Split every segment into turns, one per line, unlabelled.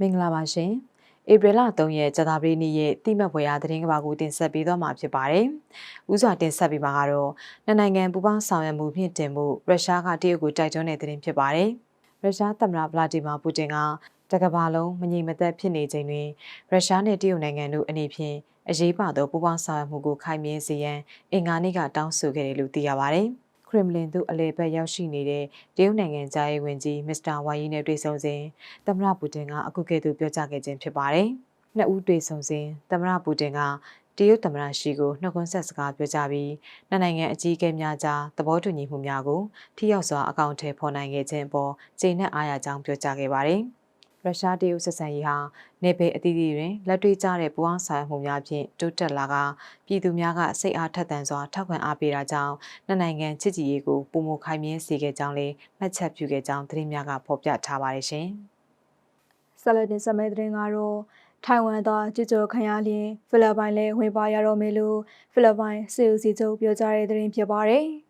မင်္ဂလာပါရှင်ဧပြီလ3ရက်ကြာသပတေးနေ့ရဲ့တိမှတ်ပွဲရာသတင်းကဘာကိုတင်ဆက်ပေးသွားမှာဖြစ်ပါတယ်။ဥစွာတင်ဆက်ပေးမှာကတော့နှစ်နိုင်ငံပူးပေါင်းဆောင်ရွက်မှုမြင့်တင်မှုရုရှားကတရုတ်ကိုတိုက်တွန်းတဲ့သတင်းဖြစ်ပါတယ်။ရုရှားသမ္မတဗလာဒီမာပူတင်ကတကဘာလုံးမငြိမ်မသက်ဖြစ်နေချိန်တွင်ရုရှားနဲ့တရုတ်နိုင်ငံတို့အနေဖြင့်အရေးပါသောပူးပေါင်းဆောင်ရွက်မှုကိုခိုင်မြဲစေရန်အင်္ဂါနေ့ကတောင်းဆိုခဲ့တယ်လို့သိရပါတယ်။ ခရမလင်သို့အလဲဘက်ရောက်ရှိနေတဲ့တရုတ်နိုင်ငံသားရေးဝန်ကြီးမစ္စတာဝါယီနဲ့တွေ့ဆုံစဉ်သမ္မတပူတင်ကအခုကဲ့သို့ပြောကြားခဲ့ခြင်းဖြစ်ပါတယ်။နှစ်ဦးတွေ့ဆုံစဉ်သမ္မတပူတင်ကတရုတ်သမ္မတရှီကိုနှုတ်ခွန်းဆက်စကားပြောကြားပြီးနှစ်နိုင်ငံအကြီးအကဲများကြားသဘောတူညီမှုများကိုထိရောက်စွာအကောင့်ထဲပေါ်နိုင်ခဲ့ခြင်းအပေါ်ကျေနပ်အားရကြောင်းပြောကြားခဲ့ပါတယ်။ ရုရှားတရုတ်ဆက်ဆံရေးဟာနေပယ်အသီးသီးတွင်လက်တွေ့ကျတဲ့ပူးပေါင်းဆောင်ရွက်မှုများဖြင့်တိုးတက်လာကပြည်သူများကစိတ်အားထက်သန်စွာထောက်ခံအားပေးတာကြောင့်နှစ်နိုင်ငံချစ်ကြည်ရေးကိုပုံမခိုင်မြဲစေခဲ့ကြောင်းလည်းမှတ်ချက်ပြုခဲ့ကြောင်းသတင်းများကဖော်ပြထားပါတယ်ရှင်။
ဆလဒင်စမဲသတင်းကတော့ထိုင်ဝမ်သားကြည်ကြခံရလျင်ဖိလစ်ပိုင်လည်းဝင်ပါရတော့မယ်လို့ဖိလစ်ပိုင်စစ်ဦးစီးချုပ်ပြောကြားတဲ့သတင်းဖြစ်ပါတယ်။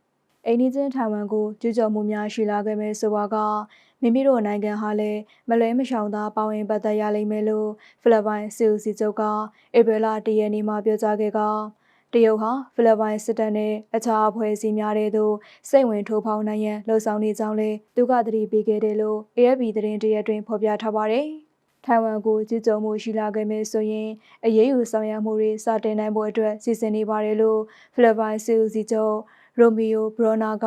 အိန္ဒိချင်းထိုင်ဝမ်ကိုကျူးကျော်မှုများရှိလာခဲ့မယ်ဆိုပါကမိမိတို့နိုင်ငံဟာလည်းမလွဲမရှောင်သာပါဝင်ပတ်သက်ရလိမ့်မယ်လို့ဖိလစ်ပိုင်စီအိုစီချုပ်ကဧပြီလ၁ရက်နေ့မှာပြောကြားခဲ့ကတရုတ်ဟာဖိလစ်ပိုင်စစ်တပ်နဲ့အခြားအဖွဲ့အစည်းများတဲ့သို့စိတ်ဝင်ထိုးဖောက်နိုင်ရန်လှုံ့ဆော်နေကြောင်းလည်းသူကသတိပေးခဲ့တယ်လို့ AFP သတင်းတရက်တွင်ဖော်ပြထားပါတယ်။ထိုင်ဝမ်ကိုကြီးကြုံမှုရှိလာခဲ့မယ်ဆိုရင်အရေးယူဆောင်ရွက်မှုတွေစတင်နိုင်ဖို့အတွက်စီစဉ်နေပါတယ်လို့ဖိလစ်ပိုင်စီအိုစီချုပ် ရိုမီယိုဘရိုနာက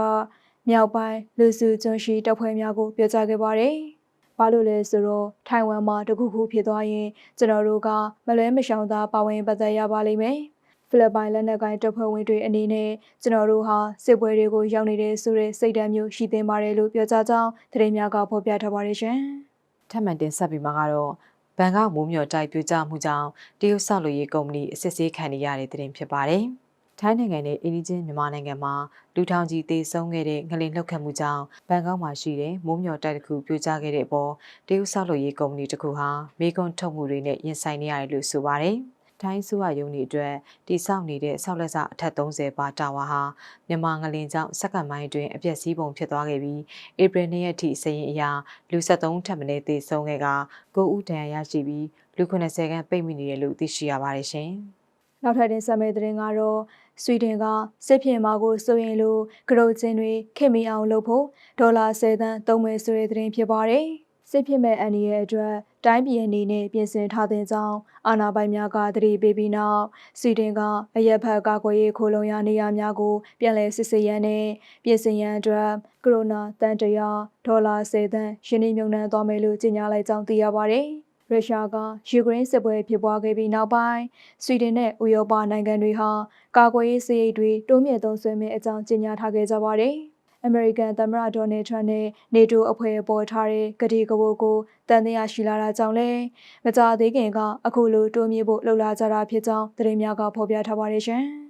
မြောက်ပိုင်းလူစုကျွန်းရှိတပ်ဖွဲ့များကိုပြောကြားခဲ့ပါတယ်။ဘာလို့လဲဆိုတော့ထိုင်ဝမ်မှာတခုခုဖြစ်သွားရင်ကျွန်တော်တို့ကမလွဲမရှောင်သာပါဝင်ပတ်သက်ရပါလိမ့်မယ်။ဖိလစ်ပိုင်လက်နက်ကိုင်တပ်ဖွဲ့ဝင်တွေအနေနဲ့ကျွန်တော်တို့ဟာစစ်ပွဲတွေကိုရောက်နေတဲ့ဆိုတဲ့စိတ်ဓာတ်မျိုးရှိသင့်ပါတယ်လို့ပြောကြားကြောင်းသတင်းများကဖော်ပြထားပါတယ်ရှင်။
ထပ်မံတင်ဆက်ပြီးမှကတော့ဘန်ကောက်မိုးမျှော်တိုက်ပြကြမှုကြောင့်တရုတ်ဆောက်လုပ်ရေးကုမ္ပဏီအစစ်ဆေးခံရတဲ့တဲ့တင်ဖြစ်ပါတယ်။ ထိုင်းနိုင်ငံနဲ့အိန္ဒိချင်းမြန်မာနိုင်ငံမှာလူထောင်ကြီးတေဆုံးခဲ့တဲ့ငလင်လှုပ်ခတ်မှုကြောင့်ဘန်ကောက်မှာရှိတဲ့မိုးမျှော်တိုက်တစ်ခုပြိုကျခဲ့တဲ့အပေါ်တရုတ်ဆောက်လုပ်ရေးကုမ္ပဏီတစ်ခုဟာမေကွန်ထုတ်မှုတွေနဲ့ရင်ဆိုင်နေရတယ်လို့ဆိုပါတယ်။ထိုင်းစုရယုံနေအတွက်တိစောက်နေတဲ့ဆောက်လက်စအထက်30ပါတာဝါဟာမြန်မာငလင်ကြောင့်စက္ကန့်ပိုင်းအတွင်းအပြည့်စည်းပုံဖြစ်သွားခဲ့ပြီးဧပြီ၂ရက်ထိစရင်အရာလူ73ထပ်မံတေဆုံးခဲ့က9ဦးဒဏ်ရာရရှိပြီးလူ90ခန့်ပိတ်မိနေတယ်လို့သိရှိရပါတယ်ရှင်။
နောက်ထပ်တင်ဆက်မယ့်သတင်းကတော့ဆွီဒင်ကစစ်ဖြစ်မှာကိုစိုးရင်လို့ကရုတ်ချင်းတွေခင်မီအောင်လုပ်ဖို့ဒေါ်လာ10သန်းသုံးမယ်ဆိုတဲ့သတင်းဖြစ်ပါတယ်။စစ်ဖြစ်မဲ့အန်ဒီရဲ့အတွက်တိုင်းပြည်အနေနဲ့ပြင်ဆင်ထားတဲ့ကြောင်းအာဏာပိုင်များကတတိပေးပြီးနောက်ဆွီဒင်ကအရက်ဖက်ကာကွယ်ရေးခိုးလုံရနေရာများကိုပြန်လည်စစ်ဆေးရန်နဲ့ပြင်ဆင်ရန်အတွက်ကိုရိုနာတန်တရာဒေါ်လာ10သန်းယင်းနှိမ့်မြုံနှံသွားမယ်လို့ကြေညာလိုက်ကြောင်းသိရပါတယ်။ ရုရှားကယူကရိန်းစစ်ပွဲဖြစ်ပွားခဲ့ပြီးနောက်ပိုင်းဆွီဒင်နဲ့ဥရောပနိုင်ငံတွေဟာကာကွယ်ရေးစရိတ်တွေတိုးမြင့်သုံးစွဲမယ့်အကြောင်းကြေညာထားခဲ့ကြပါတယ်။အမေရိကန်သမ္မတဒေါ်နယ်ထရန့်နဲ့နေတိုးအဖွဲ့ပေါ်ထားတဲ့ကတိကဝတ်ကိုတန်တရားရှိလာတာကြောင့်လည်းမကြသေးခင်ကအခုလိုတိုးမြင့်ဖို့လှုပ်လာကြတာဖြစ်ကြောင်းသတင်းများကဖော်ပြထားပါတယ်ရှင်။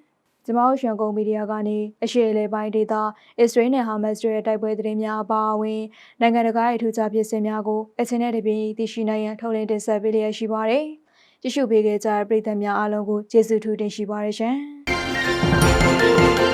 ကျမတို့ရှန်ကုန်မီဒီယာကနေအရှေ့အလယ်ပိုင်းဒေသအစ္စရေးနဲ့ဟာမတ်စ်တို့ရဲ့တိုက်ပွဲသတင်းများအပါအဝင်နိုင်ငံတကာရဲ့ထူးခြားဖြစ်စဉ်များကိုအချင်းနဲ့တပြင်းသိရှိနိုင်ရန်ထုတ်လင်းတင်ဆက်ပေးလျက်ရှိပါတယ်။ကြည့်ရှုပေးခဲ့ကြတဲ့ပရိသတ်များအားလုံးကိုကျေးဇူးထူးတင်ရှိပါတယ်ရှင်။